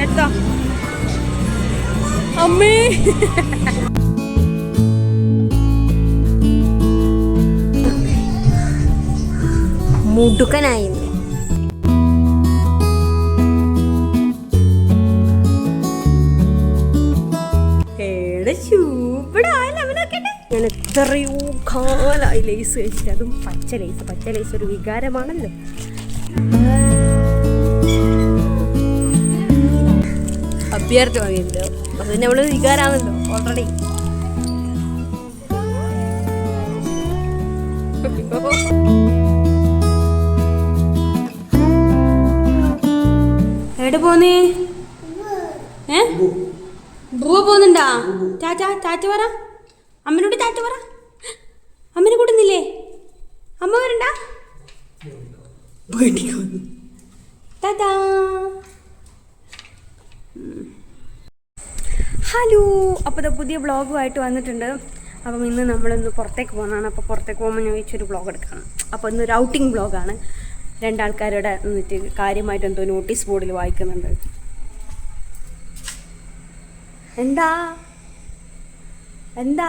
എടുത്തോ അമ്മേ. മുടുക്കനായി ഞാൻ എത്രയോ കാലായി ലേസ് കഴിച്ചിട്ട് അതും പച്ച ലേസ് പച്ച ലേസ് ഒരു വികാരമാണല്ലോ. അഭ്യർത്ഥി വാങ്ങിയിട്ടുണ്ട് അപ്പൊ പിന്നെ നമ്മൾ വികാരാണല്ലോ ഓൾറെഡി എവിടെ പോന്നേ? ഏ? ബ്രൂ പോകുന്നുണ്ടാ? ചാച്ച ചാച്ച പറ. അമ്മനോട് ചാച്ച പറ. അമ്മനെ കൂടുന്നില്ലേ അമ്മ വരണ്ട? ഹലോ. അപ്പോൾ പുതിയ വ്ളോഗുമായിട്ട് വന്നിട്ടുണ്ട്. അപ്പം ഇന്ന് നമ്മളൊന്ന് പുറത്തേക്ക് പോകുന്നതാണ്. അപ്പോൾ പുറത്തേക്ക് പോകുമ്പോൾ ഞാൻ വെച്ചൊരു വ്ളോഗ് എടുക്കണം. അപ്പോൾ ഇന്നൊരു ഔട്ടിംഗ് വ്ളോഗാണ് രണ്ടാൾക്കാരുടെ എന്നിട്ട് കാര്യമായിട്ട് എന്തോ നോട്ടീസ് ബോർഡിൽ വായിക്കുന്നുണ്ട്. എന്താ? എന്താ?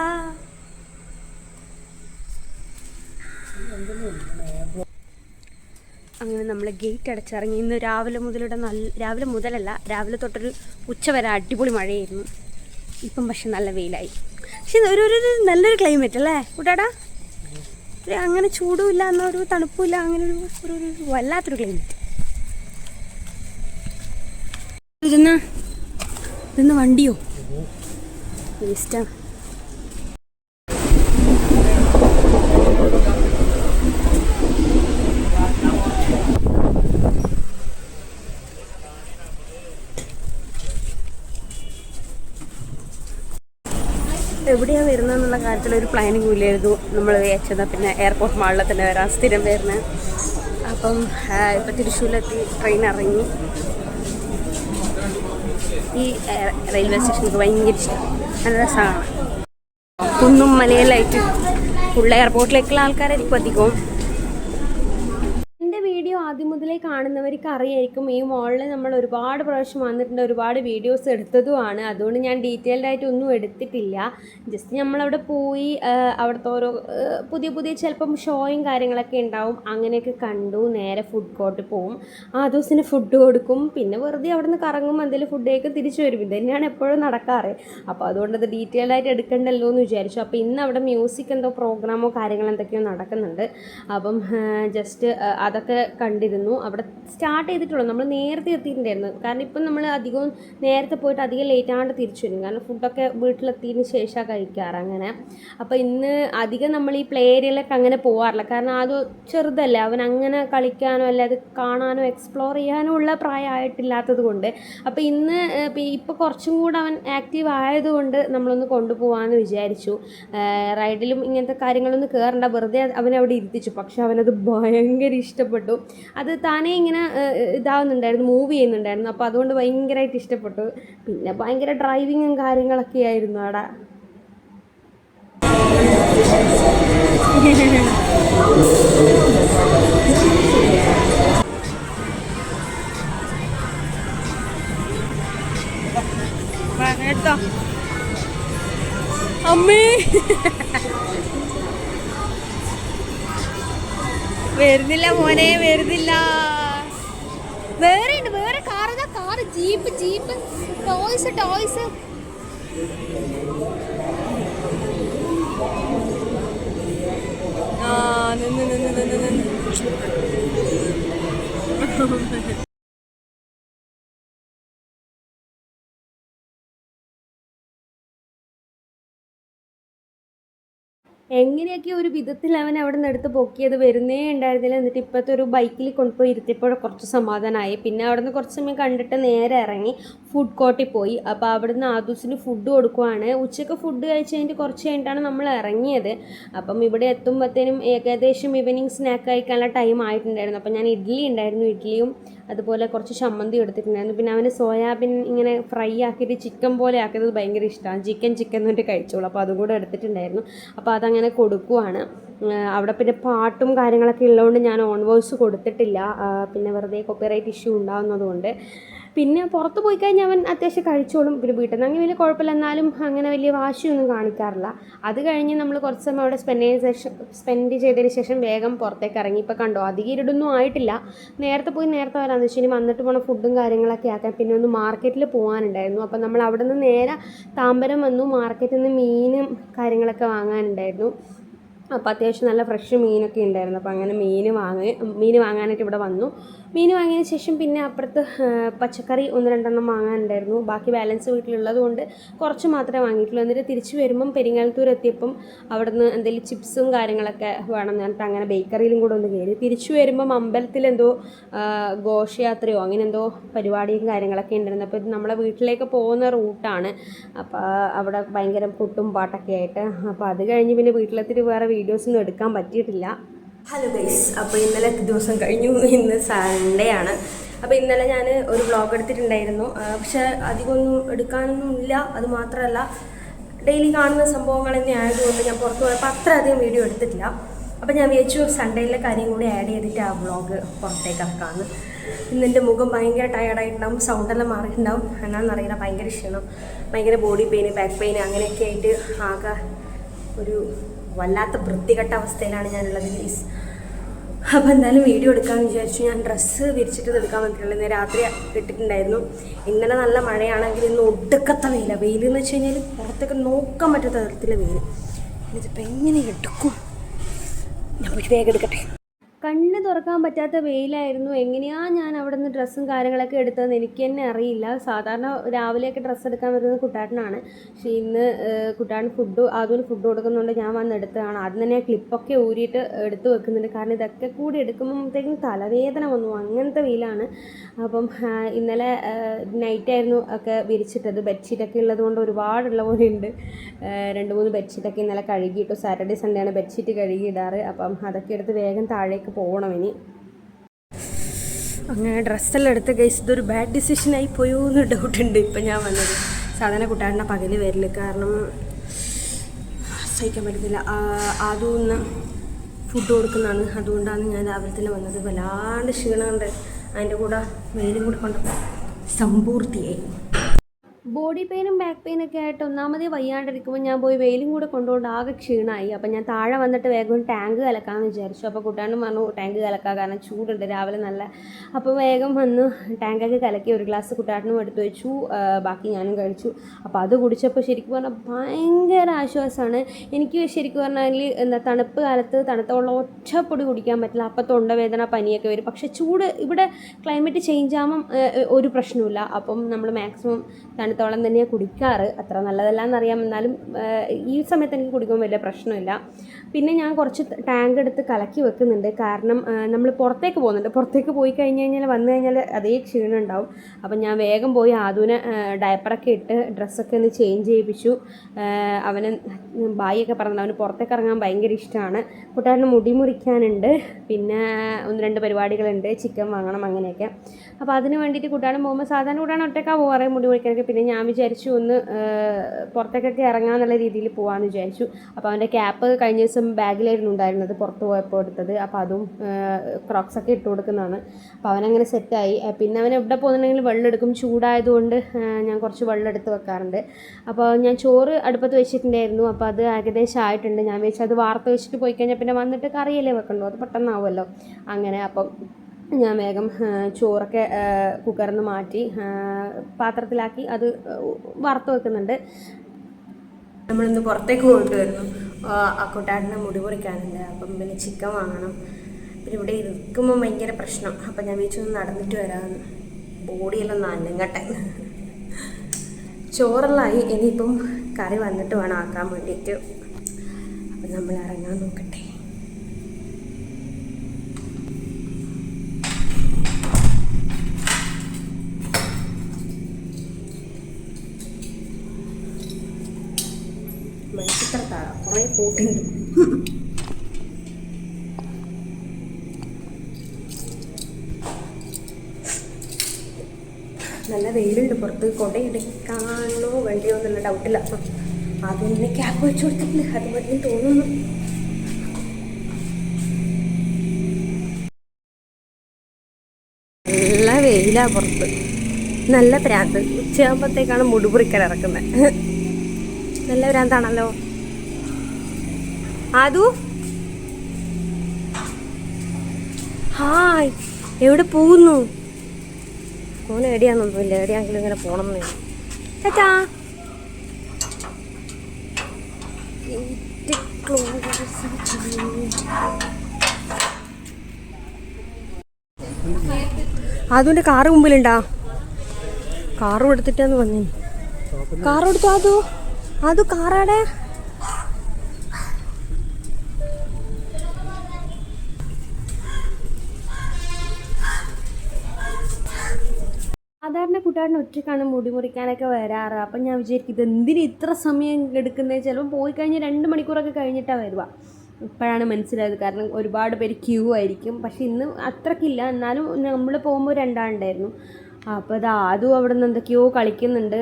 അങ്ങനെ നമ്മൾ ഗേറ്റ് അടച്ചിറങ്ങി. ഇന്ന് രാവിലെ മുതലിവിടെ നല്ല രാവിലെ മുതലല്ല രാവിലെ തൊട്ടൊരു ഉച്ച വരെ അടിപൊളി മഴയായിരുന്നു. ഇപ്പം പക്ഷെ നല്ല വെയിലായി. പക്ഷെ ഒരു ഒരു നല്ലൊരു ക്ലൈമറ്റ് അല്ലേ? കൂട്ടാടാ. അങ്ങനെ ചൂടും ഇല്ല എന്നാൽ ഒരു തണുപ്പും ഇല്ല അങ്ങനെ ഒരു ഒരു വല്ലാത്തൊരു ക്ലൈമറ്റ് ഇതെന്നാ? ഇതെന്ന് വണ്ടിയോ? വേസ്റ്റാണ് എവിടെയാണ് വരുന്നതെന്നുള്ള കാര്യത്തിൽ ഒരു പ്ലാനിങ് ഇല്ലായിരുന്നു. നമ്മൾ വിചാരിച്ചത് പിന്നെ എയർപോർട്ട് മാളിൽ തന്നെ വരാം സ്ഥിരം വരുന്നത്. അപ്പം ഇപ്പം തൃശ്ശൂരിലെത്തി ട്രെയിൻ ഇറങ്ങി. ഈ റെയിൽവേ സ്റ്റേഷനൊക്കെ ഭയങ്കര ഇഷ്ടം. നല്ല രസമാണ് കുന്നും മലയിലായിട്ട് ഫുൾ എയർപോർട്ടിലേക്കുള്ള ആൾക്കാരായിരിക്കും അധികവും. ആദ്യം മുതലേ കാണുന്നവർക്ക് അറിയായിരിക്കും. ഈ മോളിൽ നമ്മൾ ഒരുപാട് പ്രാവശ്യം വന്നിട്ടുണ്ട് ഒരുപാട് വീഡിയോസ് എടുത്തതുമാണ്. അതുകൊണ്ട് ഞാൻ ഡീറ്റെയിൽഡ് ആയിട്ട് ഒന്നും എടുത്തിട്ടില്ല. ജസ്റ്റ് നമ്മളവിടെ പോയി അവിടുത്തെ ഓരോ പുതിയ പുതിയ ചിലപ്പം ഷോയും കാര്യങ്ങളൊക്കെ ഉണ്ടാവും. അങ്ങനെയൊക്കെ കണ്ടു നേരെ ഫുഡ് കോർട്ട് പോവും. ആ ദിവസത്തിന് ഫുഡ് കൊടുക്കും. പിന്നെ വെറുതെ അവിടെ നിന്ന് കറങ്ങും എന്തെങ്കിലും ഫുഡേക്ക് തിരിച്ചു വരും. ഇത് തന്നെയാണ് എപ്പോഴും നടക്കാറ്. അപ്പോൾ അതുകൊണ്ട് അത് ഡീറ്റെയിൽഡ് ആയിട്ട് എടുക്കണ്ടല്ലോ എന്ന് വിചാരിച്ചു. അപ്പോൾ ഇന്ന് അവിടെ മ്യൂസിക് എന്തോ പ്രോഗ്രാമോ കാര്യങ്ങളോ എന്തൊക്കെയോ നടക്കുന്നുണ്ട്. അപ്പം ജസ്റ്റ് അതൊക്കെ കണ്ടിരുന്നു. അവിടെ സ്റ്റാർട്ട് ചെയ്തിട്ടുള്ളൂ. നമ്മൾ നേരത്തെ എത്തിയിട്ടുണ്ടായിരുന്നു. കാരണം ഇപ്പം നമ്മൾ അധികവും നേരത്തെ പോയിട്ട് അധികം ലേറ്റ് ആണ്ട് തിരിച്ചു വരും. കാരണം ഫുഡൊക്കെ വീട്ടിലെത്തിയതിന് ശേഷമാണ് കഴിക്കാറ് അങ്ങനെ. അപ്പോൾ ഇന്ന് അധികം നമ്മൾ ഈ പ്ലേ ഏരിയയിലൊക്കെ അങ്ങനെ പോകാറില്ല കാരണം അത് ചെറുതല്ലേ. അവൻ അങ്ങനെ കളിക്കാനോ അല്ല കാണാനോ എക്സ്പ്ലോർ ചെയ്യാനോ ഉള്ള പ്രായമായിട്ടില്ലാത്തത് കൊണ്ട്. അപ്പോൾ ഇന്ന് ഇപ്പോൾ കുറച്ചും കൂടെ അവൻ ആക്റ്റീവ് ആയതുകൊണ്ട് നമ്മളൊന്ന് കൊണ്ടുപോകാമെന്ന് വിചാരിച്ചു. റൈഡിലും ഇങ്ങനത്തെ കാര്യങ്ങളൊന്നും കയറണ്ട വെറുതെ അവനെ അവിടെ ഇരുത്തിച്ചു പക്ഷെ അവനത് ഭയങ്കര ഇഷ്ടപ്പെട്ടു. അത് താനേ ഇങ്ങനെ ഇതാവുന്നുണ്ടായിരുന്നു മൂവ് ചെയ്യുന്നുണ്ടായിരുന്നു. അപ്പോൾ അതുകൊണ്ട് ഭയങ്കരമായിട്ട് ഇഷ്ടപ്പെട്ടു. പിന്നെ ഭയങ്കര ഡ്രൈവിങ്ങും കാര്യങ്ങളൊക്കെ ആയിരുന്നു അവിടെ അമ്മേ. വരുന്നില്ല മോനെ വരുന്നില്ല. വേറെ വേറെ കാർ ഇതാ car jeep jeep toys toys ആ നിന്ന് നിന്ന് നിന്ന് നിന്ന്. എങ്ങനെയൊക്കെ ഒരു വിധത്തിൽ അവൻ അവിടെ നിന്ന് എടുത്ത് പൊക്കിയത് വരുന്നേ ഉണ്ടായിരുന്നില്ല. എന്നിട്ട് ഇപ്പോഴത്തെ ഒരു ബൈക്കിൽ കൊണ്ടുപോയി ഇരുത്തിയപ്പോൾ കുറച്ച് സമാധാനമായി. പിന്നെ അവിടെ നിന്ന് കുറച്ച് സമയം കണ്ടിട്ട് നേരെ ഇറങ്ങി ഫുഡ് കോർട്ടിൽ പോയി. അപ്പോൾ അവിടുന്ന് ആദൂസിന് ഫുഡ് കൊടുക്കുവാണ്. ഉച്ചയ്ക്ക് ഫുഡ് കഴിച്ച് കഴിഞ്ഞിട്ട് കുറച്ച് കഴിഞ്ഞിട്ടാണ് നമ്മൾ ഇറങ്ങിയത്. അപ്പം ഇവിടെ എത്തുമ്പോഴത്തേനും ഏകദേശം ഈവനിങ് സ്നാക്ക് കഴിക്കാനുള്ള ടൈം ആയിട്ടുണ്ടായിരുന്നു. അപ്പം ഞാൻ ഇഡ്ഡലി ഉണ്ടായിരുന്നു. ഇഡ്ഡലിയും അതുപോലെ കുറച്ച് ചമ്മന്തി എടുത്തിട്ടുണ്ടായിരുന്നു. പിന്നെ അവന് സോയാബീൻ ഇങ്ങനെ ഫ്രൈ ആക്കിയിട്ട് ചിക്കൻ പോലെ ആക്കിയത് ഭയങ്കര ഇഷ്ടമാണ് ചിക്കൻ ചിക്കൻ എന്നിട്ട് കഴിച്ചോളൂ. അപ്പോൾ അതും കൂടെ എടുത്തിട്ടുണ്ടായിരുന്നു. അപ്പോൾ അതങ്ങനെ കൊടുക്കുവാണ്. അവിടെ പിന്നെ പാട്ടും കാര്യങ്ങളൊക്കെ ഉള്ളതുകൊണ്ട് ഞാൻ ഓൺ വോയിസ് കൊടുത്തിട്ടില്ല. പിന്നെ വെറുതെ കോപ്പിറൈറ്റ് ഇഷ്യൂ ഉണ്ടാകുന്നതുകൊണ്ട് പിന്നെ പുറത്ത് പോയി കഴിഞ്ഞാൽ അവൻ അത്യാവശ്യം കഴിച്ചോളും. പിന്നെ വീട്ടിൽ നിന്ന് അങ്ങനെ വലിയ കുഴപ്പമില്ല. എന്നാലും അങ്ങനെ വലിയ വാശിയൊന്നും കാണിക്കാറില്ല. അത് കഴിഞ്ഞ് നമ്മൾ കുറച്ച് സമയം അവിടെ സ്പെൻഡ് ചെയ്ത ശേഷം സ്പെൻഡ് ചെയ്തതിന് ശേഷം വേഗം പുറത്തേക്ക് ഇറങ്ങി. ഇപ്പോൾ കണ്ടോ അധികം ഇരുടൊന്നും ആയിട്ടില്ല. നേരത്തെ പോയി നേരത്തെ വരാമെന്ന് വെച്ചാൽ ഇനി വന്നിട്ട് പോണ ഫുഡും കാര്യങ്ങളൊക്കെ ആക്കാൻ. പിന്നെ ഒന്ന് മാർക്കറ്റിൽ പോകാനുണ്ടായിരുന്നു അപ്പോൾ നമ്മൾ അവിടെ നിന്ന് നേരെ താമ്പരം വന്നു. മാർക്കറ്റിൽ നിന്ന് മീനും കാര്യങ്ങളൊക്കെ വാങ്ങാനുണ്ടായിരുന്നു. അപ്പോൾ അത്യാവശ്യം നല്ല ഫ്രഷ് മീനൊക്കെ ഉണ്ടായിരുന്നു. അപ്പോൾ അങ്ങനെ മീൻ വാങ്ങി മീൻ വാങ്ങാനായിട്ട് ഇവിടെ വന്നു. മീൻ വാങ്ങിയതിന് ശേഷം പിന്നെ അപ്പുറത്ത് പച്ചക്കറി ഒന്ന് രണ്ടെണ്ണം വാങ്ങാനുണ്ടായിരുന്നു. ബാക്കി ബാലൻസ് വീട്ടിലുള്ളത് കൊണ്ട് കുറച്ച് മാത്രമേ വാങ്ങിയിട്ടുള്ളൂ. എന്നിട്ട് തിരിച്ചു വരുമ്പം പെരിങ്ങാലത്തൂർ എത്തിയപ്പം അവിടുന്ന് എന്തെങ്കിലും ചിപ്സും കാര്യങ്ങളൊക്കെ വേണം എന്ന് പറഞ്ഞിട്ട് അങ്ങനെ ബേക്കറിയിലും കൂടെ ഒന്ന് കയറി. തിരിച്ചു വരുമ്പം അമ്പലത്തിൽ എന്തോ ഘോഷയാത്രയോ അങ്ങനെ എന്തോ പരിപാടിയും കാര്യങ്ങളൊക്കെ ഉണ്ടായിരുന്നു. അപ്പോൾ ഇത് നമ്മളെ വീട്ടിലേക്ക് പോകുന്ന റൂട്ടാണ്. അപ്പോൾ അവിടെ ഭയങ്കര പുട്ടും പാട്ടൊക്കെ ആയിട്ട്. അപ്പോൾ അത് കഴിഞ്ഞ് പിന്നെ വീട്ടിലെത്തിയിട്ട് വേറെ വീഡിയോസൊന്നും എടുക്കാൻ പറ്റിയിട്ടില്ല. ഹലോ ഗൈസ് അപ്പോൾ ഇന്നലെ ദിവസം കഴിഞ്ഞു. ഇന്ന് സൺഡേ ആണ്. അപ്പോൾ ഇന്നലെ ഞാൻ ഒരു വ്ളോഗ് എടുത്തിട്ടുണ്ടായിരുന്നു. പക്ഷേ അധികമൊന്നും എടുക്കാനൊന്നും ഇല്ല. അത് മാത്രമല്ല ഡെയിലി കാണുന്ന സംഭവങ്ങൾ തന്നെ ആയതുകൊണ്ട് ഞാൻ പുറത്ത് പോയപ്പോൾ അത്ര അധികം വീഡിയോ എടുത്തിട്ടില്ല. അപ്പോൾ ഞാൻ വിചാരിച്ചു സൺഡേയിലെ കാര്യം കൂടി ആഡ് ചെയ്തിട്ട് ആ വ്ളോഗ് പുറത്തേക്ക് ഇറക്കാമെന്ന്. ഇന്ന് എന്റെ മുഖം ഭയങ്കര ടയർഡായിട്ടുണ്ടാവും സൗണ്ടെല്ലാം മാറിയിട്ടുണ്ടാവും. എന്നാണെന്നറിയില്ല ഭയങ്കര ക്ഷീണം. ഭയങ്കര ബോഡി പെയിന് ബാക്ക് പെയിന് അങ്ങനെയൊക്കെ ആയിട്ട് ആകെ ഒരു വല്ലാത്ത വൃത്തികെട്ട അവസ്ഥയിലാണ് ഞാനുള്ളത് ഗീസ് അപ്പോൾ എന്തായാലും വീഡിയോ എടുക്കാമെന്ന് വിചാരിച്ചു. ഞാൻ ഡ്രസ്സ് വിരിച്ചിട്ട് എടുക്കാൻ പറ്റില്ല ഇന്ന് രാത്രി ഇട്ടിട്ടുണ്ടായിരുന്നു. ഇന്നലെ നല്ല മഴയാണെങ്കിൽ ഇന്ന് ഒടുക്കത്ത വെയില. വെയിൽ എന്ന് വെച്ച് കഴിഞ്ഞാൽ പുറത്തൊക്കെ നോക്കാൻ പറ്റാത്ത തരത്തിലെ വെയിൽ ഇതിപ്പോൾ എങ്ങനെ എടുക്കും? ഞാൻ വേഗം എടുക്കട്ടെ. കണ്ണ് തുറക്കാൻ പറ്റാത്ത വെയിലായിരുന്നു. എങ്ങനെയാ ഞാൻ അവിടെ നിന്ന് ഡ്രസ്സും കാര്യങ്ങളൊക്കെ എടുത്തതെന്ന് എനിക്ക് തന്നെ അറിയില്ല. സാധാരണ രാവിലെയൊക്കെ ഡ്രസ്സ് എടുക്കാൻ വരുന്നത് കുട്ടാട്ടനാണ്. പക്ഷേ ഇന്ന് കുട്ടാട്ടൻ ഫുഡ് അതുപോലെ ഫുഡ് കൊടുക്കുന്നുണ്ട് ഞാൻ വന്ന് എടുത്തതാണ്. അത് തന്നെ ക്ലിപ്പൊക്കെ ഊരിയിട്ട് എടുത്തു വെക്കുന്നുണ്ട്. കാരണം ഇതൊക്കെ കൂടി എടുക്കുമ്പോഴത്തേക്കും തലവേദന വന്നു. അങ്ങനത്തെ വെയിലാണ്. അപ്പം ഇന്നലെ നൈറ്റായിരുന്നു ഒക്കെ വിരിച്ചിട്ടത്. ബെഡ്ഷീറ്റൊക്കെ ഉള്ളത് കൊണ്ട് ഒരുപാടുള്ള പോലെ ഉണ്ട്. രണ്ട് മൂന്ന് ബെഡ്ഷീറ്റൊക്കെ ഇന്നലെ കഴുകിയിട്ടു. സാറ്റർഡേ സൺഡേ ആണ് ബെഡ്ഷീറ്റ് കഴുകിയിടാറ്. അപ്പം അതൊക്കെ എടുത്ത് വേഗം താഴേക്ക് പോകണം ഇനി അങ്ങനെ ഡ്രസ്സെല്ലാം എടുത്ത് കേസ് ഇതൊരു ബാഡ് ഡിസിഷനായി പോയോ എന്ന് ഡൗട്ട് ഉണ്ട്. ഇപ്പം ഞാൻ വന്നത് സാധാരണ കുട്ടാടിന്റെ പകൽ വരില്ല കാരണം സഹിക്കാൻ പറ്റത്തില്ല. ആദ്യം ഫുഡ് കൊടുക്കുന്നതാണ്. അതുകൊണ്ടാണ് ഞാൻ രാവിലെ വന്നത്. വല്ലാണ്ട് ക്ഷീണമുണ്ട്. അതിന്റെ കൂടെ വെയിലും കൂടെ കൊണ്ട് സമ്പൂർത്തിയായി. ബോഡി പെയിനും ബാക്ക് പെയിനൊക്കെ ആയിട്ട് ഒന്നാമതേ വയ്യാണ്ടിരിക്കുമ്പോൾ ഞാൻ പോയി വെയിലും കൂടെ കൊണ്ടുകൊണ്ട് ആകെ ക്ഷീണമായി അപ്പം ഞാൻ താഴെ വന്നിട്ട് വേഗം ടാങ്ക് കലക്കാമെന്ന് വിചാരിച്ചു. അപ്പോൾ കൂട്ടാനും പറഞ്ഞു ടാങ്ക് കലക്കാം കാരണം ചൂടുണ്ട് രാവിലെ നല്ല അപ്പോൾ വേഗം വന്ന് ടാങ്കൊക്കെ കലക്കി ഒരു ഗ്ലാസ് കുട്ടാട്ടിനും എടുത്തു വെച്ചു. ബാക്കി ഞാനും കഴിച്ചു. അപ്പോൾ അത് കുടിച്ചപ്പോൾ ശരിക്കും പറഞ്ഞാൽ ഭയങ്കര ആശ്വാസമാണ് എനിക്ക് ശരിക്കും പറഞ്ഞാൽ എന്താ തണുപ്പ് കാലത്ത് തണുത്ത വെള്ളം ഒറ്റപ്പൊടി കുടിക്കാൻ പറ്റില്ല. അപ്പം തൊണ്ടവേദന പനിയൊക്കെ വരും. പക്ഷേ ചൂട് ഇവിടെ ക്ലൈമറ്റ് ചേഞ്ച് ആകുമ്പം ഒരു പ്രശ്നമില്ല അപ്പം നമ്മൾ മാക്സിമം തണുത്ത വെള്ളം തന്നെയാണ് കുടിക്കാറ് അത്ര നല്ലതല്ല എന്നറിയാം എന്നാലും ഈ സമയത്ത് എനിക്ക് കുടിക്കുമ്പോൾ വലിയ പ്രശ്നമില്ല. പിന്നെ ഞാൻ കുറച്ച് ടാങ്ക് എടുത്ത് കലക്കി വെക്കുന്നുണ്ട്. കാരണം നമ്മൾ പുറത്തേക്ക് പോകുന്നുണ്ട്. പുറത്തേക്ക് പോയി കഴിഞ്ഞ് കഴിഞ്ഞാൽ വന്നു കഴിഞ്ഞാൽ അതേ ക്ഷീണം ഉണ്ടാവും. അപ്പം ഞാൻ വേഗം പോയി ആദൂനെ ഡയപ്പറൊക്കെ ഇട്ട് ഡ്രസ്സൊക്കെ ഒന്ന് ചേഞ്ച് ചെയ്യിപ്പിച്ചു. അവന് ബായിയൊക്കെ പറഞ്ഞത് അവന് പുറത്തേക്ക് ഇറങ്ങാൻ ഭയങ്കര ഇഷ്ടമാണ് കൂട്ടുകാരന് മുടി മുറിക്കാനുണ്ട്. പിന്നെ ഒന്ന് രണ്ട് പരിപാടികളുണ്ട്. ചിക്കൻ വാങ്ങണം അങ്ങനെയൊക്കെ. അപ്പോൾ അതിന് വേണ്ടിയിട്ട് കൂട്ടുകാരൻ പോകുമ്പോൾ സാധാരണ കൂട്ടാണ് ഒറ്റക്കാ പോകാറ് മുടി മുറിക്കാനൊക്കെ. പിന്നെ ഞാൻ വിചാരിച്ചു ഒന്ന് പുറത്തേക്കൊക്കെ ഇറങ്ങാന്നുള്ള രീതിയിൽ പോകാമെന്ന് വിചാരിച്ചു. അപ്പോൾ അവന്റെ ക്യാപ്പ് കഴിഞ്ഞ ദിവസം ബാഗിലായിരുന്നു ഉണ്ടായിരുന്നത് പുറത്ത് പോയപ്പോൾ എടുത്തത്. അപ്പോൾ അതും ക്രോക്സ് ഒക്കെ ഇട്ട് കൊടുക്കുന്നതാണ്. അപ്പോൾ അവനങ്ങനെ സെറ്റായി പിന്നെ അവൻ എവിടെ പോകുന്നുണ്ടെങ്കിൽ വെള്ളം എടുക്കും. ചൂടായതുകൊണ്ട് ഞാൻ കുറച്ച് വെള്ളം എടുത്ത് വെക്കാറുണ്ട്. അപ്പോൾ ഞാൻ ചോറ് അടുപ്പത്ത് വെച്ചിട്ടുണ്ടായിരുന്നു. അപ്പോൾ അത് ഏകദേശം ആയിട്ടുണ്ട്. ഞാൻ വെച്ചാൽ അത് വാർത്ത് വെച്ചിട്ട് പോയി കഴിഞ്ഞാൽ പിന്നെ വന്നിട്ട് കറിയല്ലേ വെക്കണ്ടോ? അത് പെട്ടെന്നാവുമല്ലോ. അങ്ങനെ അപ്പം ഞാൻ വേഗം ചോറൊക്കെ കുക്കറിൽ നിന്ന് മാറ്റി പാത്രത്തിലാക്കി അത് വറുത്ത് വെക്കുന്നുണ്ട്. നമ്മളിന്ന് പുറത്തേക്ക് പോയിട്ട് വരുന്നു. അക്കോട്ടാടിന്റെ മുടി പൊറിക്കാനുണ്ട്. അപ്പം പിന്നെ ചിക്കൻ വാങ്ങണം. പിന്നെ ഇവിടെ ഇരിക്കുമ്പോൾ ഭയങ്കര പ്രശ്നം. അപ്പം ഞാൻ വിചാരിച്ചു നടന്നിട്ട് വരാമെന്ന് ബോഡിയെല്ലാം നനങ്ങട്ടെ ചോറെല്ലായി. ഇനിയിപ്പം കറി വന്നിട്ട് വേണം ആക്കാൻ വേണ്ടിയിട്ട്. അപ്പം നമ്മൾ ഇറങ്ങാൻ നോക്കട്ടെ. നല്ല വെയിലുണ്ട് പുറത്ത് കൊടയെടുക്കാനോ വേണ്ടിയോ എന്നുള്ള ഡൗട്ടില്ല അപ്പം തന്നെ ക്യാപ്പ് വെച്ച് കൊടുത്തിട്ടില്ല അത് മതി തോന്നുന്നു. നല്ല വെയിലാ പുറത്ത്. നല്ല പ്രാന്ത്. ഉച്ചയാകുമ്പോഴത്തേക്കാണ് മുടിപുറിക്കൽ ഇറക്കുന്നത്. നല്ല ഭ്രാന്താണല്ലോ ആദു? ഹായ്. എവിടെ പോകുന്നു? മോൻ എവിടെയാണെന്നൊന്നുമില്ല എവിടെയാണെങ്കിലും ഇങ്ങനെ പോകണം എന്ന് ചേച്ചാ അതുകൊണ്ട് കാറ് മുമ്പിലുണ്ടാ? കാറും എടുത്തിട്ടാന്ന് വന്നി. കാറെടുത്തു അതു അത് കാറാടെ? സാധാരണ കൂട്ടുകാരനെ ഒറ്റക്കാണ് മുടി മുറിക്കാനൊക്കെ വരാറ്. അപ്പം ഞാൻ വിചാരിക്കും ഇത് എന്തിന് ഇത്ര സമയം എടുക്കുന്നത് ചിലപ്പോൾ പോയി കഴിഞ്ഞാൽ രണ്ട് മണിക്കൂറൊക്കെ കഴിഞ്ഞിട്ടാണ് വരിക. ഇപ്പോഴാണ് മനസ്സിലായത്. കാരണം ഒരുപാട് പേര് ക്യൂ ആയിരിക്കും. പക്ഷെ ഇന്ന് അത്രക്കില്ല. എന്നാലും നമ്മൾ പോകുമ്പോൾ രണ്ടാളുണ്ടായിരുന്നു അപ്പോൾ അത് ആദ്യം അവിടെ നിന്ന് എന്തൊക്കെയോ കളിക്കുന്നുണ്ട്.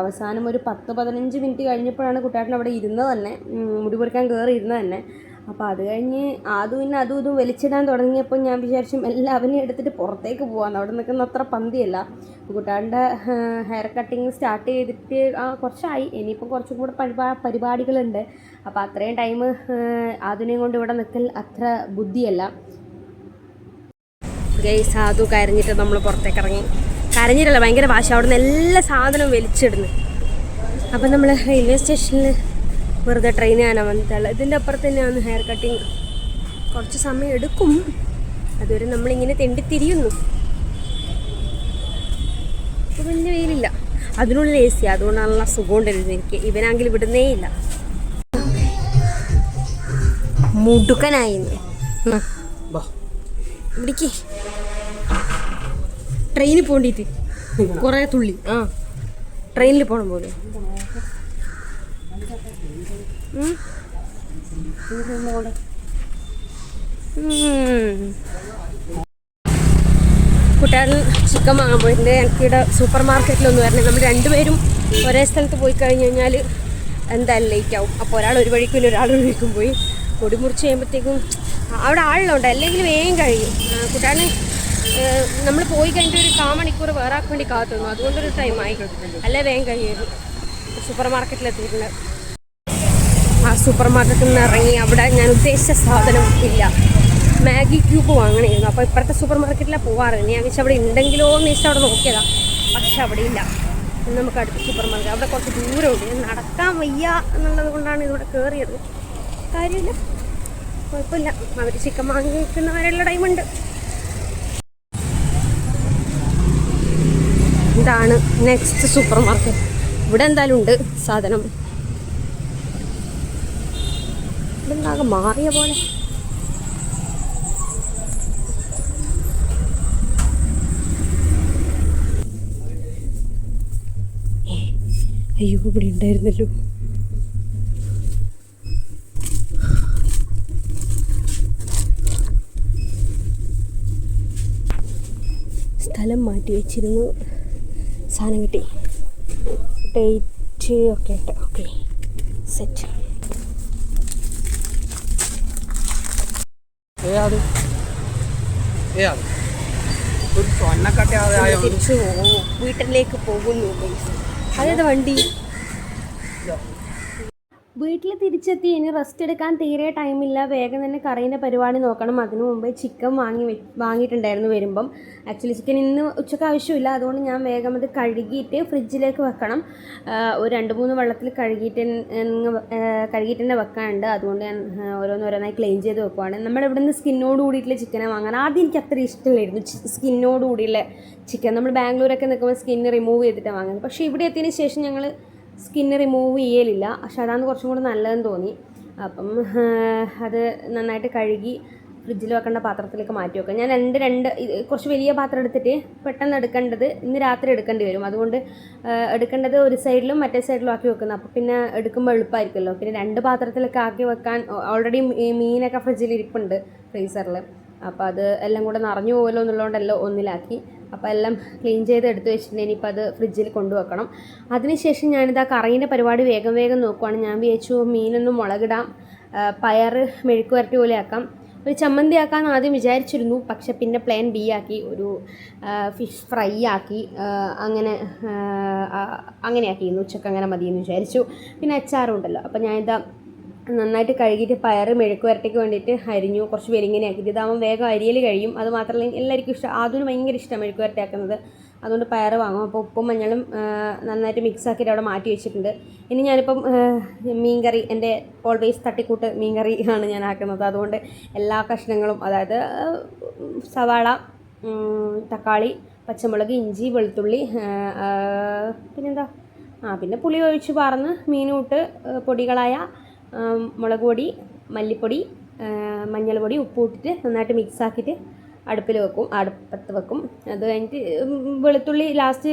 അവസാനം ഒരു പത്ത് പതിനഞ്ച് മിനിറ്റ് കഴിഞ്ഞപ്പോഴാണ് കുട്ടാട്ടൻ അവിടെ ഇരുന്നത് തന്നെ. മുടി പൊറിക്കാൻ കയറി ഇരുന്നത് തന്നെ. അപ്പോൾ അത് കഴിഞ്ഞ് അതും പിന്നെ അതും ഇതും വലിച്ചിടാൻ തുടങ്ങിയപ്പോൾ ഞാൻ വിചാരിച്ചു എല്ലാവരെയും എടുത്തിട്ട് പുറത്തേക്ക് പോകാമെന്ന് അവിടെ നിൽക്കുന്ന അത്ര പന്തിയല്ല. കൂട്ടാണ്ട് ഹെയർ കട്ടിങ് സ്റ്റാർട്ട് ചെയ്തിട്ട് ആ കുറച്ചായി. ഇനിയിപ്പോൾ കുറച്ചും കൂടെ പരിപാ പരിപാടികളുണ്ട്. അപ്പോൾ അത്രയും ടൈം അതിനെയും കൊണ്ട് ഇവിടെ നിൽക്കൽ അത്ര ബുദ്ധിയല്ല. ഗൈസ് സാധു കരഞ്ഞിട്ട് നമ്മൾ പുറത്തേക്ക് ഇറങ്ങി. കരഞ്ഞിട്ടല്ല ഭയങ്കര വാശ. നിന്ന് എല്ലാ സാധനവും വലിച്ചിടുന്നു. അപ്പം നമ്മൾ റെയിൽവേ സ്റ്റേഷനിൽ വെറുതെ ട്രെയിൻ ചെയ്യാനാണ് വന്നിട്ടുള്ളത്? ഇതിന്റെ അപ്പുറത്ത് തന്നെയാണ് ഹെയർ കട്ടിങ് കുറച്ച് സമയം എടുക്കും. അതുവരെ നമ്മളിങ്ങനെ തെണ്ടിത്തിരിയുന്നു ഇപ്പം വലിയ വെയിലില്ല. അതിനുള്ളിൽ എ സി അതുകൊണ്ട് നല്ല സുഖമുണ്ടായിരുന്നു എനിക്ക് ഇവനാണെങ്കിൽ വിടുന്നേ ഇല്ല മുടുക്കനായിരുന്നു ഇവിടേക്ക് ട്രെയിനിൽ പോണ്ടിട്ട്. കുറേ തുള്ളി. ആ. ട്രെയിനിൽ പോകണം പോലും. ഉം. കുട്ടികൾ ചിക്കൻ വാങ്ങാൻ പോയിട്ടുണ്ട്. എനിക്കിവിടെ സൂപ്പർ മാർക്കറ്റിലൊന്നും വരണേ നമ്മൾ രണ്ടുപേരും ഒരേ സ്ഥലത്ത് പോയി കഴിഞ്ഞ് കഴിഞ്ഞാൽ എന്തായാലും ലേറ്റ് ആവും അപ്പോൾ ഒരാൾ ഒരു വഴിക്കും ഒരാൾ ഒരു വഴിക്കും പോയി. പൊടി മുറിച്ച് കഴിയുമ്പോഴത്തേക്കും അവിടെ ആളിലുണ്ട് അല്ലെങ്കിൽ വേഗം കഴിയും. കുട്ടാണ് നമ്മൾ പോയി കഴിഞ്ഞിട്ട് ഒരു കാ മണിക്കൂർ വേറെ ആക്കേണ്ടി കാത്തുന്നു. അതുകൊണ്ടൊരു ടൈം അല്ലേ വേഗം കഴിയും. സൂപ്പർ ആ സൂപ്പർ മാർക്കറ്റിൽ നിന്ന് ഇറങ്ങി അവിടെ ഞാൻ ഉദ്ദേശിച്ച സാധനം ഇല്ല മാഗി ക്യൂബ് വാങ്ങണമായിരുന്നു. അപ്പോൾ ഇപ്പോഴത്തെ സൂപ്പർ മാർക്കറ്റിലാണ് പോകാറ് ഞാൻ വെച്ചാൽ അവിടെ ഉണ്ടെങ്കിലോ എന്ന് വെച്ചാൽ അവിടെ നോക്കിയതാ. പക്ഷെ അവിടെ ഇല്ല. നമുക്ക് അടുത്ത സൂപ്പർ മാർക്കറ്റ് അവിടെ കുറച്ച് ദൂരമുണ്ട്. നടക്കാൻ വയ്യ എന്നുള്ളത് കൊണ്ടാണ് ഇതിവിടെ കയറിയത് കാര്യമില്ല. കുഴപ്പമില്ല. അവർ ചിക്കൻ വാങ്ങി വെക്കുന്നവരെയുള്ള ടൈമുണ്ട് ഇതാണ് നെക്സ്റ്റ് സൂപ്പർ മാർക്കറ്റ് ഇവിടെ എന്തായാലും ഉണ്ട് സാധനം. ഇതെന്താകെ മാറിയ പോലെ. അയ്യോ ഇവിടെ ഉണ്ടായിരുന്നല്ലോ. സ്ഥലം മാറ്റി വെച്ചിരുന്നു. സാധനം കിട്ടി. ഡേറ്റ് ഒക്കെ ഓക്കെ സെറ്റ് ഒരു തിരിച്ചു വീട്ടിലേക്ക് പോകുന്നു. അതായത് വണ്ടി വീട്ടിൽ തിരിച്ചെത്തി ഇനി റെസ്റ്റ് എടുക്കാൻ തീരെ ടൈമില്ല വേഗം തന്നെ കറീന്റെ പരിപാടി നോക്കണം. അതിനു മുമ്പേ ചിക്കൻ വാങ്ങി വാങ്ങിയിട്ടുണ്ടായിരുന്നു വരുമ്പം. ആക്ച്വലി ചിക്കൻ ഇന്ന് ഉച്ചയ്ക്ക് ആവശ്യമില്ല. അതുകൊണ്ട് ഞാൻ വേഗം അത് കഴുകിയിട്ട് ഫ്രിഡ്ജിലേക്ക് വെക്കണം. ഒരു രണ്ട് മൂന്ന് വെള്ളത്തിൽ കഴുകിയിട്ട് കഴുകിയിട്ട് തന്നെ വെക്കാനുണ്ട്. അതുകൊണ്ട് ഞാൻ ഓരോന്നോരോന്നായി ക്ലീൻ ചെയ്ത് വെക്കുവാണ്. നമ്മുടെ ഇവിടെ നിന്ന് സ്കിന്നോട് കൂടിയിട്ടുള്ള ചിക്കനെ വാങ്ങാൻ ആദ്യം എനിക്ക് അത്ര ഇഷ്ടമില്ലായിരുന്നു സ്കിന്നോട് കൂടിയുള്ള ചിക്കൻ നമ്മൾ ബാംഗ്ലൂരൊക്കെ നിൽക്കുമ്പോൾ സ്കിന്ന് റിമൂവ് ചെയ്തിട്ടാണ് വാങ്ങുന്നത്. പക്ഷേ ഇവിടെ എത്തിയതിന് ശേഷം ഞങ്ങൾ സ്കിന്ന് റിമൂവ് ചെയ്യലില്ല. പക്ഷെ അതാണ് കുറച്ചും കൂടെ നല്ലതെന്ന് തോന്നി. അപ്പം അത് നന്നായിട്ട് കഴുകി ഫ്രിഡ്ജിൽ വെക്കേണ്ട പാത്രത്തിലേക്ക് മാറ്റി വെക്കാം ഞാൻ രണ്ട് രണ്ട് കുറച്ച് വലിയ പാത്രം എടുത്തിട്ട് പെട്ടെന്ന് എടുക്കേണ്ടത് ഇന്ന് രാത്രി എടുക്കേണ്ടി വരും. അതുകൊണ്ട് എടുക്കേണ്ടത് ഒരു സൈഡിലും മറ്റേ സൈഡിലും ആക്കി വെക്കുന്നത് അപ്പോൾ പിന്നെ എടുക്കുമ്പോൾ എളുപ്പമായിരിക്കുമല്ലോ. പിന്നെ രണ്ട് പാത്രത്തിലൊക്കെ ആക്കി വെക്കാൻ ഓൾറെഡി മീനൊക്കെ ഫ്രിഡ്ജിൽ ഇരിപ്പുണ്ട് ഫ്രീസറിൽ അപ്പോൾ അത് എല്ലാം കൂടെ നിറഞ്ഞു പോകുമല്ലോ എന്നുള്ളതുകൊണ്ടല്ലോ ഒന്നിലാക്കി. അപ്പോൾ എല്ലാം ക്ലീൻ ചെയ്ത് എടുത്തു വെച്ചിട്ടുണ്ട്. ഇനിയിപ്പോൾ അത് ഫ്രിഡ്ജിൽ കൊണ്ടുവെക്കണം. അതിനുശേഷം ഞാനിത് ആ കറീന്റെ പരിപാടി വേഗം വേഗം നോക്കുവാണ്. ഞാൻ വിചാരിച്ചു മീനൊന്ന് മുളകിടാം. പയർ മെഴുക്ക് വരട്ടി പോലെ ആക്കാം ഒരു ചമ്മന്തി ആക്കാമെന്ന് ആദ്യം വിചാരിച്ചിരുന്നു. പക്ഷെ പിന്നെ പ്ലാൻ ബി ആക്കി. ഒരു ഫിഷ് ഫ്രൈ ആക്കി. അങ്ങനെ അങ്ങനെയാക്കി ആക്കിയിരുന്നു ഉച്ചയ്ക്ക് അങ്ങനെ മതിയെന്ന് വിചാരിച്ചു. പിന്നെ അച്ചാറും ഉണ്ടല്ലോ അപ്പോൾ ഞാനിതാ നന്നായിട്ട് കഴുകിയിട്ട് പയറ് മെഴുക്ക് വരട്ടയ്ക്ക് വേണ്ടിയിട്ട് അരിഞ്ഞു. കുറച്ച് ആക്കിയിട്ട് ഇതാകുമ്പോൾ വേഗം അരിയൽ കഴിയും. അത് മാത്രമല്ല എല്ലാവർക്കും ഇഷ്ടം. ആദ്യം ഭയങ്കര ഇഷ്ടം മെഴുക്ക് വരട്ടയാക്കുന്നത്. അതുകൊണ്ട് പയർ വാങ്ങും. അപ്പോൾ ഉപ്പും മഞ്ഞളും നന്നായിട്ട് മിക്സ് ആക്കിയിട്ട് അവിടെ മാറ്റി വെച്ചിട്ടുണ്ട്. ഇനി ഞാനിപ്പം മീൻ മീൻകറി എന്റെ ഓൾവേസ് തട്ടിക്കൂട്ട് മീൻകറി ആണ് ഞാൻ ആക്കുന്നത്. അതുകൊണ്ട് എല്ലാ കഷ്ണങ്ങളും അതായത് സവാള തക്കാളി പച്ചമുളക് ഇഞ്ചി വെളുത്തുള്ളി പിന്നെന്താ? ആ പിന്നെ പുളി ഒഴിച്ച് പറന്ന് മീനൂട്ട് പൊടികളായ മുളക് പൊടി മല്ലിപ്പൊടി മഞ്ഞൾ പൊടി ഉപ്പ് നന്നായിട്ട് മിക്സ് ആക്കിയിട്ട് അടുപ്പിൽ വെക്കും അടുപ്പത്ത് വെക്കും. അത് കഴിഞ്ഞിട്ട് വെളുത്തുള്ളി ലാസ്റ്റ്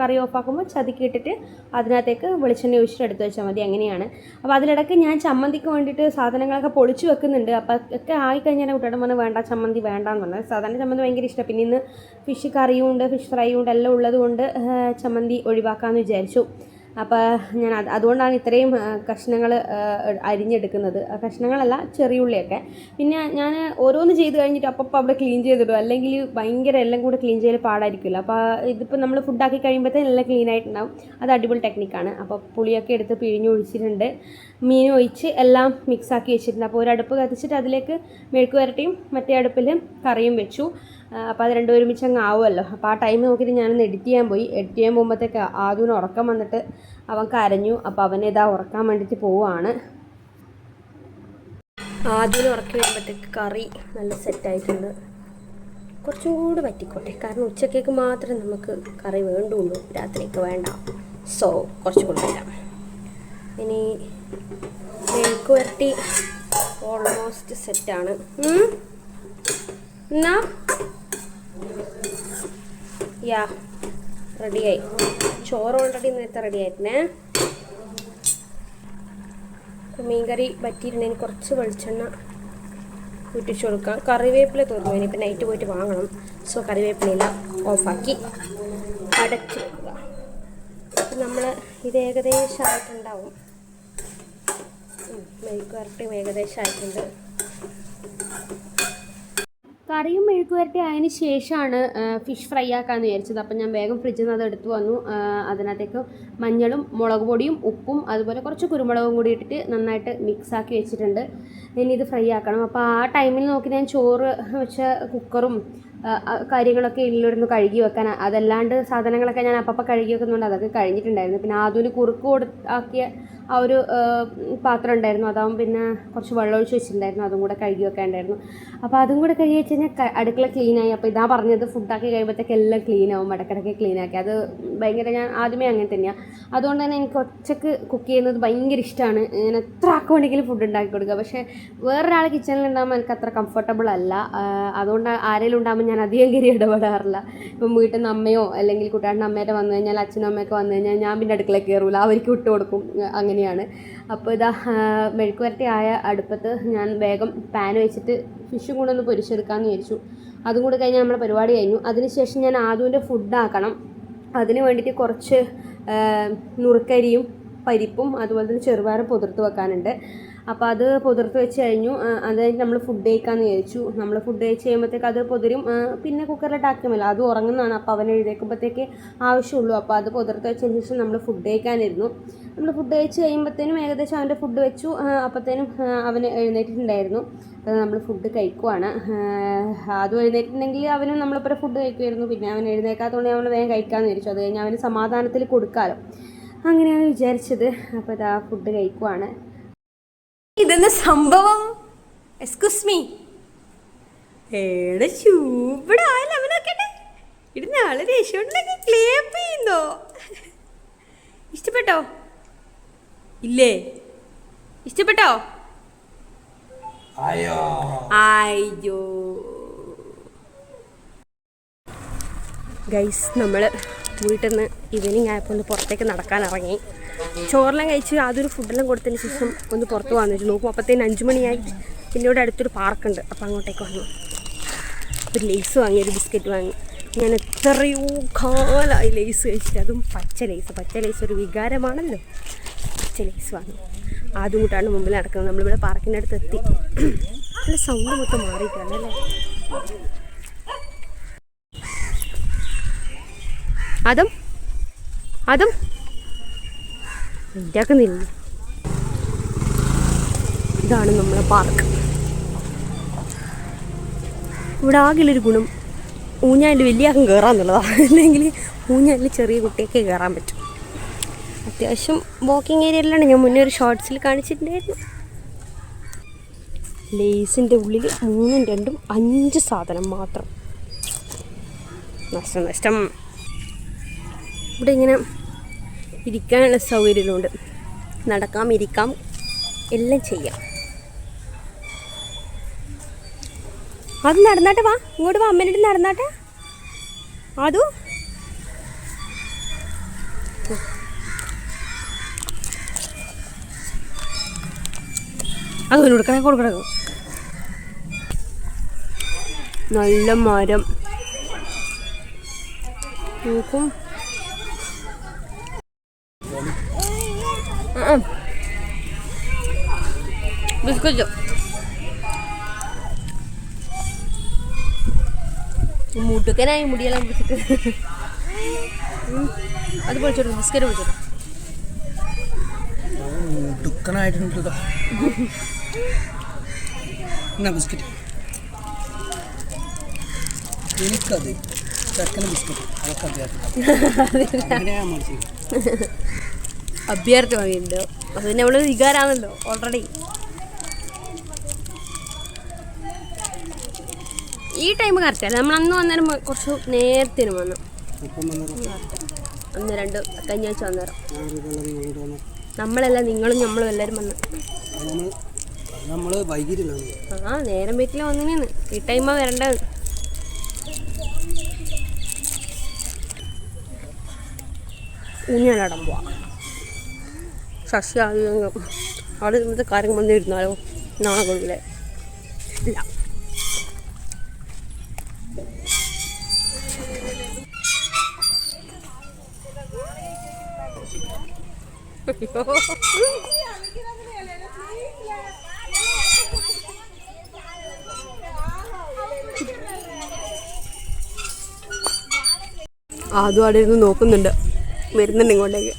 കറി ഓഫാക്കുമ്പോൾ ചതുക്കി ഇട്ടിട്ട് അതിനകത്തേക്ക് വെളിച്ചെണ്ണ ഒഴിച്ചിട്ട് എടുത്ത് വെച്ചാൽ മതി. അങ്ങനെയാണ്. അപ്പോൾ അതിലിടയ്ക്ക് ഞാൻ ചമ്മന്തിക്ക് വേണ്ടിയിട്ട് സാധനങ്ങളൊക്കെ പൊളിച്ച് വെക്കുന്നുണ്ട്. അപ്പോൾ ഒക്കെ ആയിക്കഴിഞ്ഞാൽ കുട്ടിയുടെ മോനെ വേണ്ട ചമ്മന്തി വേണ്ട എന്ന് പറഞ്ഞത് സാധാരണ ചമ്മന്തി ഭയങ്കര ഇഷ്ടം. പിന്നെ ഇന്ന് ഫിഷ് കറിയും ഉണ്ട് ഫിഷ് ഫ്രൈയും ഉണ്ട് എല്ലാം ഉള്ളതുകൊണ്ട് ചമ്മന്തി ഒഴിവാക്കാമെന്ന് വിചാരിച്ചു. അപ്പോൾ ഞാൻ അത് അതുകൊണ്ടാണ് ഇത്രയും കഷ്ണങ്ങൾ അരിഞ്ഞെടുക്കുന്നത്. കഷ്ണങ്ങളല്ല ചെറിയുള്ളിയൊക്കെ പിന്നെ ഞാൻ ഓരോന്ന് ചെയ്ത് കഴിഞ്ഞിട്ട് അപ്പം അവിടെ ക്ലീൻ ചെയ്തിടും. അല്ലെങ്കിൽ ഭയങ്കര എല്ലാം കൂടെ ക്ലീൻ ചെയ്യൽ പാടായിരിക്കുമല്ലോ. അപ്പോൾ ഇതിപ്പോൾ നമ്മൾ ഫുഡാക്കി കഴിയുമ്പോഴത്തേക്കും എല്ലാം ക്ലീൻ ആയിട്ടുണ്ടാവും. അത് അടിപൊളി ടെക്നിക്കാണ് അപ്പോൾ പുളിയൊക്കെ എടുത്ത് പിഴിഞ്ഞൊഴിച്ചിട്ടുണ്ട്. മീൻ ഒഴിച്ച് എല്ലാം മിക്സാക്കി വെച്ചിട്ടുണ്ട്. അപ്പോൾ ഒരു അടുപ്പ് കത്തിച്ചിട്ട് അതിലേക്ക് മെഴുക്ക് വരട്ടിയും മറ്റേ അടുപ്പിൽ കറിയും വെച്ചു. അപ്പോൾ അത് രണ്ടും ഒരുമിച്ച് അങ്ങ് ആവുമല്ലോ. അപ്പോൾ ആ ടൈം നോക്കിയിട്ട് ഞാനൊന്ന് എഡിറ്റ് ചെയ്യാൻ പോയി. എഡിറ്റ് ചെയ്യാൻ പോകുമ്പോഴത്തേക്ക് ആദ്യം ഉറക്കം വന്നിട്ട് അവൻ കരഞ്ഞു. അപ്പോൾ അവനെ ഇതാ ഉറക്കാൻ വേണ്ടിയിട്ട് പോവുകയാണ് ആദ്യം ഉറക്കി വരുമ്പോഴത്തേക്ക് കറി നല്ല സെറ്റായിട്ടുണ്ട് കുറച്ചും കൂടി പറ്റിക്കോട്ടെ. കാരണം ഉച്ചക്കേക്ക് മാത്രമേ നമുക്ക് കറി വേണ്ടുള്ളൂ. രാത്രിക്ക് വേണ്ട. സോ കുറച്ച് കൊണ്ടുവരാം ഇനി മെഴുക്ക് വരട്ടി ഓൾമോസ്റ്റ് സെറ്റാണ് എന്നാ? യാ റെഡിയായി. ചോറ് ഓൾറെഡി നേരത്തെ മീൻ മീൻകറി പറ്റിയിട്ടുണ്ടെങ്കിൽ കുറച്ച് വെളിച്ചെണ്ണ കൂട്ടിച്ചു കൊടുക്കാം. കറിവേപ്പില തീർന്നു ഇനിയിപ്പോൾ നൈറ്റ് പോയിട്ട് വാങ്ങണം. സോ കറിവേപ്പിലയില്ല ഓഫാക്കി അടച്ചു വെക്കുക. നമ്മൾ ഇത് ഏകദേശം ആയിട്ടുണ്ടാവും. മെഴുക്ക് വരട്ടിയും ഏകദേശം ആയിട്ടുണ്ട്. കറിയും മെഴുക്ക് വരട്ടി ആയതിന് ശേഷമാണ് ഫിഷ് ഫ്രൈ ആക്കാമെന്ന് വിചാരിച്ചത്. അപ്പം ഞാൻ വേഗം ഫ്രിഡ്ജിൽ നിന്ന് അത് എടുത്തു വന്നു അതിനകത്തേക്ക് മഞ്ഞളും മുളക് പൊടിയും ഉപ്പും അതുപോലെ കുറച്ച് കുരുമുളകും കൂടി ഇട്ടിട്ട് നന്നായിട്ട് മിക്സ് ആക്കി വെച്ചിട്ടുണ്ട്. ഇനി ഇത് ഫ്രൈ ആക്കണം. അപ്പോൾ ആ ടൈമിൽ നോക്കി ഞാൻ ചോറ് വെച്ച കുക്കറും കാര്യങ്ങളൊക്കെ ഉള്ളിലിരുന്ന് കഴുകി വെക്കാൻ. അതല്ലാണ്ട് സാധനങ്ങളൊക്കെ ഞാൻ അപ്പം കഴുകി വെക്കുന്നുണ്ട് അതൊക്കെ കഴിഞ്ഞിട്ടുണ്ടായിരുന്നു. പിന്നെ ആദ്യം കുറുക്ക് കൊടു ആക്കിയ ആ ഒരു പാത്രം ഉണ്ടായിരുന്നു. അതാവും പിന്നെ കുറച്ച് വെള്ളം ഒഴിച്ച് വെച്ചിട്ടുണ്ടായിരുന്നു. അതും കൂടെ കഴുകി വെക്കാൻ വെക്കാണ്ടായിരുന്നു അപ്പോൾ അതും കൂടെ കഴുകി വെച്ച് കഴിഞ്ഞാൽ അടുക്കള ക്ലീനായി അപ്പോൾ ഇതാ പറഞ്ഞത് ഫുഡാക്കി കഴിയുമ്പോഴത്തേക്ക് എല്ലാം ക്ലീൻ ആവും. ക്ലീനാക്കി ക്ലീൻ ആക്കി. അത് ഭയങ്കര ഞാൻ ആദ്യമേ അങ്ങനെ തന്നെയാണ് അതുകൊണ്ട് തന്നെ എനിക്ക് ഒറ്റയ്ക്ക് കുക്ക് ചെയ്യുന്നത് ഭയങ്കര ഇഷ്ടമാണ് ഞാൻ എത്ര ആക്കുവാണെങ്കിലും ഫുഡ് ഉണ്ടാക്കി കൊടുക്കുക. പക്ഷേ വേറൊരാൾ കിച്ചണിൽ ഉണ്ടാകുമ്പോൾ എനിക്ക് അത്ര കംഫർട്ടബിൾ അല്ല. അതുകൊണ്ട് ആരെങ്കിലും ഉണ്ടാകുമ്പോൾ ഞാൻ അധികം കയറി ഇടപെടാറില്ല. ഇപ്പം വീട്ടിൽ നിന്ന് അമ്മയോ അല്ലെങ്കിൽ കുട്ടികളുടെ അമ്മയുടെ വന്നു കഴിഞ്ഞാൽ അച്ഛനും അമ്മയൊക്കെ വന്നു കഴിഞ്ഞാൽ ഞാൻ പിന്നെ അടുക്കളയിൽ കയറൂല അവർക്ക് വിട്ടു കൊടുക്കും. അങ്ങനെയാണ് അപ്പോൾ ഇതാ മെഴുക്കുവരട്ടി മെഴുക്ക് വരട്ടി ആയ അടുപ്പത്ത് ഞാൻ വേഗം പാൻ വെച്ചിട്ട് ഫിഷും കൂടെ ഒന്ന് പൊരിച്ചെടുക്കാമെന്ന് വിചാരിച്ചു. അതും കൂടെ കഴിഞ്ഞാൽ നമ്മുടെ പരിപാടി കഴിഞ്ഞു. അതിനുശേഷം ഞാൻ ആദുവിന്റെ ഫുഡാക്കണം അതിന് വേണ്ടിയിട്ട് കുറച്ച് നുറുക്കരിയും പരിപ്പും അതുപോലെ തന്നെ ചെറുപയർ പുതിർത്ത് വെക്കാനുണ്ട്. അപ്പോൾ അത് പുതിർത്ത് വെച്ച് കഴിഞ്ഞു. അതായത് നമ്മൾ ഫുഡ് കഴിക്കാമെന്ന് വിചാരിച്ചു. നമ്മൾ ഫുഡ് കഴിച്ച് കഴിയുമ്പോഴത്തേക്ക് അത് പൊതിരും. പിന്നെ കുക്കറിൽ ആക്കുമല്ലോ അത് ഉറങ്ങുന്നതാണ്. അപ്പോൾ അവൻ എഴുതേക്കുമ്പോഴത്തേക്ക് ആവശ്യമുള്ളൂ. അപ്പോൾ അത് പുതിർത്ത് വെച്ചതിന് ശേഷം നമ്മൾ ഫുഡ് കഴിക്കാനിരുന്നു. നമ്മൾ ഫുഡ് കഴിച്ച് കഴിയുമ്പോഴത്തേനും ഏകദേശം അവന്റെ ഫുഡ് വെച്ചു. അപ്പോഴത്തേനും അവൻ എഴുന്നേറ്റിട്ടുണ്ടായിരുന്നു. അത് നമ്മൾ ഫുഡ് കഴിക്കുവാണ്. അതും എഴുന്നേറ്റിട്ടുണ്ടെങ്കിൽ അവനും നമ്മളിപ്പോൾ ഫുഡ് കഴിക്കുമായിരുന്നു പിന്നെ അവൻ എഴുന്നേക്കാത്തതുകൊണ്ട് നമ്മൾ വേഗം കഴിക്കാമെന്ന് വിചാരിച്ചു. അത് കഴിഞ്ഞ് അവന് സമാധാനത്തിൽ കൊടുക്കാമല്ലോ അങ്ങനെയാണ് വിചാരിച്ചത്. അപ്പോൾ ഇതാ ഫുഡ് കഴിക്കുവാണ്. ഇതെന്ന സംഭവം? എക്സ്ക്യൂസ് മീ ഏടെ ആയാലും അവനൊക്കെ ഇത് നാളെ രക്ഷോട്ടിനൊക്കെ ക്ലേപ്പ് ചെയ്യുന്നോ? ഇഷ്ടപ്പെട്ടോ? ഇല്ലേ? ഇഷ്ടപ്പെട്ടോ? അയ്യോ അയ്യോ ഗൈസ് നമ്മൾ വീട്ടിൽ നിന്ന് ഈവനിങ് ആയപ്പോൾ ഒന്ന് പുറത്തേക്ക് നടക്കാൻ ഇറങ്ങി. ചോറെല്ലാം കഴിച്ച് ഒരു ഫുഡെല്ലാം കൊടുത്തതിന് ശേഷം ഒന്ന് പുറത്ത് വന്നു വെച്ചു. നോക്കും അപ്പോഴത്തേന് അഞ്ച് മണിയായി. പിന്നെ ഇവിടെ അടുത്തൊരു പാർക്കുണ്ട് അപ്പോൾ അങ്ങോട്ടേക്ക് വന്നു. ഒരു ലേസ് വാങ്ങി ഒരു ബിസ്ക്കറ്റ് വാങ്ങി. ഞാൻ എത്രയോ കാലമായി ലേസ് കഴിച്ചിട്ട്. അതും പച്ച ലേസ് പച്ച ലേസ് ഒരു വികാരമാണല്ലോ. പച്ച ലേസ് വാങ്ങി. ആദ്യം കൂട്ടാണ് മുമ്പിൽ നടക്കുന്നത്. നമ്മളിവിടെ പാർക്കിന്റെ അടുത്ത് എത്തി. നല്ല സൗണ്ട് മൊത്തം മാറിയിട്ടാണ് അല്ലേ? അതും? അതും? ഇതാക്കുന്നില്ല. ഇതാണ് നമ്മളെ പാർക്ക്. ഇവിടെ ആകെയുള്ളൊരു ഗുണം ഊഞ്ഞാലിൽ വലിയ ആകും കയറാന്നുള്ളതാണ് അല്ലെങ്കിൽ ഊഞ്ഞാലിൽ ചെറിയ കുട്ടിയൊക്കെ കയറാൻ പറ്റും. അത്യാവശ്യം വാക്കിംഗ് ഏരിയയിലാണ് ഞാൻ മുന്നേ ഒരു ഷോർട്സിൽ കാണിച്ചിട്ടുണ്ടായിരുന്നു. ലേസിന്റെ ഉള്ളിൽ മൂന്നും രണ്ടും അഞ്ച് സാധനം മാത്രം. നഷ്ടം നഷ്ടം. ഇവിടെ ഇങ്ങനെ ഇരിക്കാനുള്ള സൗകര്യമുണ്ട് നടക്കാം ഇരിക്കാം എല്ലാം ചെയ്യാം. അത് നടന്നാട്ടെ വാ. ഇങ്ങോട്ട് വാ അമ്മേന്റെ നടന്നാട്ടെ. അതു അത് കൊടുക്കണേ കൊടുക്കണേ നല്ല മരം. നോക്കും. ബിസ്ക്കറ്റ് മുടുക്കനായി മുടിയെല്ലാം പിടിച്ചിട്ട്. അത് പൊളിച്ചോളൂ ബിസ്ക്കറ്റ് പൊളിച്ചോളൂ ദുഃഖനായിട്ടുണ്ട് എന്നാ ബിസ്ക്കറ്റ്? എനിക്കത് ചെക്കന ബിസ്ക്കറ്റ്. അതൊക്കെ അഭ്യാസം അങ്ങനെയാ മനസ്സിലായി അഭ്യർത്ഥി വാങ്ങിയിട്ടുണ്ട് അത് പിന്നെ അവൾ വികാരാണല്ലോ ഓൾറെഡി ഈ ടൈം കറക്റ്റ് നമ്മൾ അന്ന് വന്നേരം കുറച്ച് നേരത്തിന് വന്നു. ഒന്ന് രണ്ട് കഴിഞ്ഞാഴ്ച വന്നേരം. നമ്മളെല്ലാം നിങ്ങളും നമ്മളും എല്ലാവരും വന്നു. ആ നേരം വീട്ടിൽ വന്നിന് ഈ ടൈമാ വരേണ്ടത്. ഊഞ്ഞാലടം പോവാ. ശശി ആദ്യം അവിടെ ഇന്നത്തെ കാര്യം വന്നിരുന്നാലോ നാളെ കൊള്ളില്ലേ ഇല്ല. അതും അവിടെ ഇരുന്ന് നോക്കുന്നുണ്ട്. വരുന്നുണ്ട് ഇങ്ങോട്ടേക്ക്.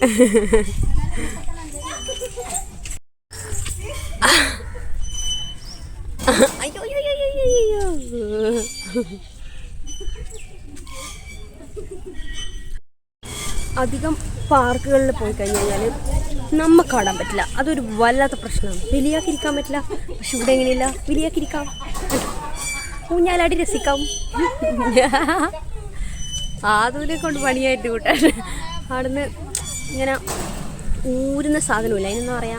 അയ്യോ അധികം പാർക്കുകളിൽ പോയി കഴിഞ്ഞാൽ നമുക്ക് ആടാൻ പറ്റില്ല. അതൊരു വല്ലാത്ത പ്രശ്നമാണ്. വലിയാക്കിരിക്കാൻ പറ്റില്ല. പക്ഷെ ഇവിടെ എങ്ങനെയില്ല? വലിയാക്കിരിക്കാം ഊഞ്ഞാലാടി രസിക്കാം. ആദൂനെ കൊണ്ട് പണിയായിട്ട് കൂട്ടാൻ. അവിടുന്ന് ഇങ്ങനെ ഊരുന്ന സാധനമില്ല. അതിനെന്താ പറയാ?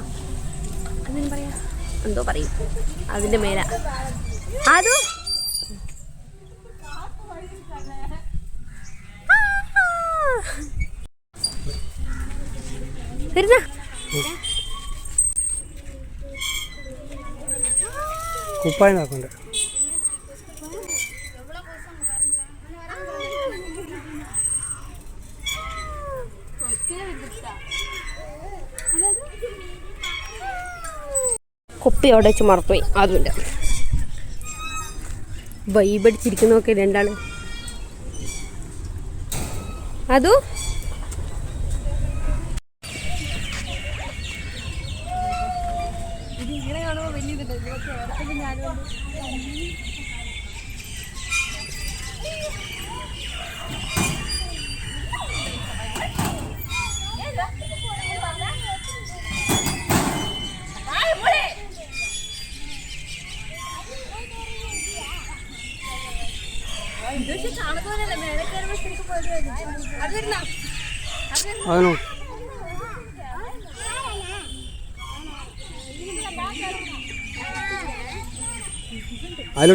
അതിന് പറയാ? എന്തോ പറയും. അതിന്റെ മേല. ആദു! വരുന്ന. കുപ്പായം നോക്കണ്ട കുപ്പി അവിടെ വെച്ച് മറത്തുപോയി അതുമില്ല. വൈബടിച്ചിരിക്കുന്നൊക്കെ രണ്ടാൾ. അതു? Mm-hmm.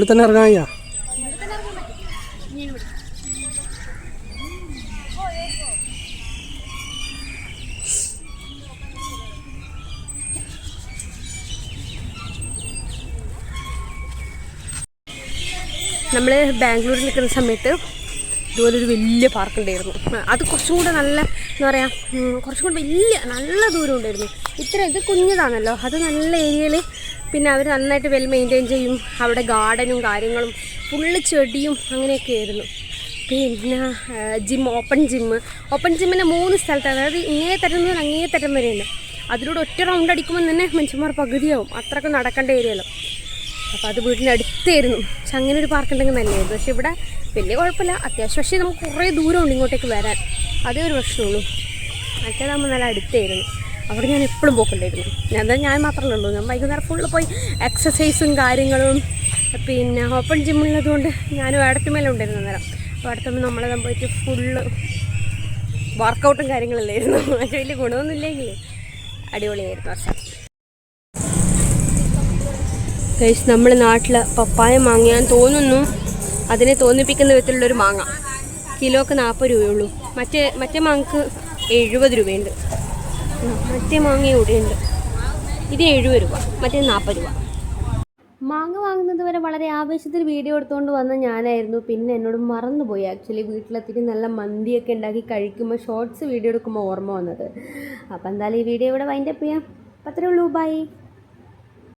തന്നെ ഇറങ്ങാൻ വയ്യ നമ്മൾ ബാംഗ്ലൂരിൽ നിൽക്കുന്ന സമയത്ത് ഇതുപോലെ ഒരു വലിയ പാർക്ക് ഉണ്ടായിരുന്നു. അത് കുറച്ചും കൂടെ നല്ല എന്താ പറയുക കുറച്ചും കൂടെ വലിയ നല്ല ദൂരം ഉണ്ടായിരുന്നു. ഇത്ര ഇത് കുഞ്ഞതാണല്ലോ. അത് നല്ല ഏരിയയിൽ പിന്നെ അവർ നന്നായിട്ട് വെൽ മെയിന്റെയിൻ ചെയ്യും. അവിടെ ഗാർഡനും കാര്യങ്ങളും ഫുള്ള് ചെടിയും അങ്ങനെയൊക്കെ ആയിരുന്നു. പിന്നെ ജിം ഓപ്പൺ ജിമ്മ് ഓപ്പൺ ജിമ്മിന് മൂന്ന് സ്ഥലത്ത് അതായത് ഇങ്ങേ തരം മുതൽ അങ്ങേ തരം വരെയുണ്ട് അതിലൂടെ ഒറ്റ റൗണ്ട് അടിക്കുമ്പോൾ തന്നെ മനുഷ്യന്മാർ പകുതിയാവും. അത്രയ്ക്ക് നടക്കേണ്ട ഏരിയല്ലോ അപ്പോൾ അത് വീടിന്റെ അടുത്തായിരുന്നു. പക്ഷെ അങ്ങനെ ഒരു പാർക്ക് ഉണ്ടെങ്കിൽ നല്ലതായിരുന്നു. പക്ഷെ ഇവിടെ വലിയ കുഴപ്പമില്ല. അത്യാവശ്യം പക്ഷേ നമുക്ക് കുറേ ദൂരമുണ്ട് ഇങ്ങോട്ടേക്ക് വരാൻ. അതേ ഒരു പ്രശ്നമുള്ളൂ. മറ്റേതാകുമ്പോൾ നല്ല അടുത്തായിരുന്നു. അവിടെ ഞാൻ എപ്പോഴും പോക്കുണ്ടായിരുന്നു. ഞാൻ എന്താ ഞാൻ മാത്രമല്ലേ ഉള്ളൂ. ഞാൻ വൈകുന്നേരം ഫുള്ള് പോയി എക്സസൈസും കാര്യങ്ങളും പിന്നെ ഓപ്പൺ ജിമ്മുള്ളതുകൊണ്ട് ഞാനും അടുത്തുമേലെ ഉണ്ടായിരുന്നു അന്നേരം. അപ്പോൾ അടുത്തുമ്പോൾ നമ്മളെ പോയിട്ട് ഫുള്ള് വർക്കൗട്ടും കാര്യങ്ങളല്ലായിരുന്നു. പക്ഷേ വലിയ ഗുണമൊന്നും ഇല്ലെങ്കിൽ അടിപൊളിയായിരുന്നു വർഷം. കഴിച്ച് നമ്മൾ നാട്ടിൽ പപ്പായ മാങ്ങയാൻ തോന്നുന്നു. അതിനെ തോന്നിപ്പിക്കുന്ന വിധത്തിലുള്ളൊരു മാങ്ങ. കിലോക്ക് നാൽപ്പത് രൂപയുള്ളൂ. മറ്റേ മറ്റേ മാങ്ങക്ക് എഴുപത് രൂപയുണ്ട്. മറ്റേ മാങ്ങ ഇവിടെയുണ്ട്. ഇത് എഴുപത് രൂപ മറ്റേ നാൽപ്പത് രൂപ. മാങ്ങ വാങ്ങുന്നത് വരെ വളരെ ആവേശത്തിൽ വീഡിയോ എടുത്തുകൊണ്ട് വന്ന ഞാനായിരുന്നു. പിന്നെ എന്നോട് മറന്നുപോയി. ആക്ച്വലി വീട്ടിലെത്തിയിട്ട് നല്ല മന്തിയൊക്കെ ഉണ്ടാക്കി കഴിക്കുമ്പോൾ ഷോർട്സ് വീഡിയോ എടുക്കുമ്പോൾ ഓർമ്മ വന്നത്. അപ്പോൾ എന്തായാലും ഈ വീഡിയോ ഇവിടെ വൈൻഡപ്പ് ചെയ്യാം. അത്രേ ഉള്ളൂ. ബൈ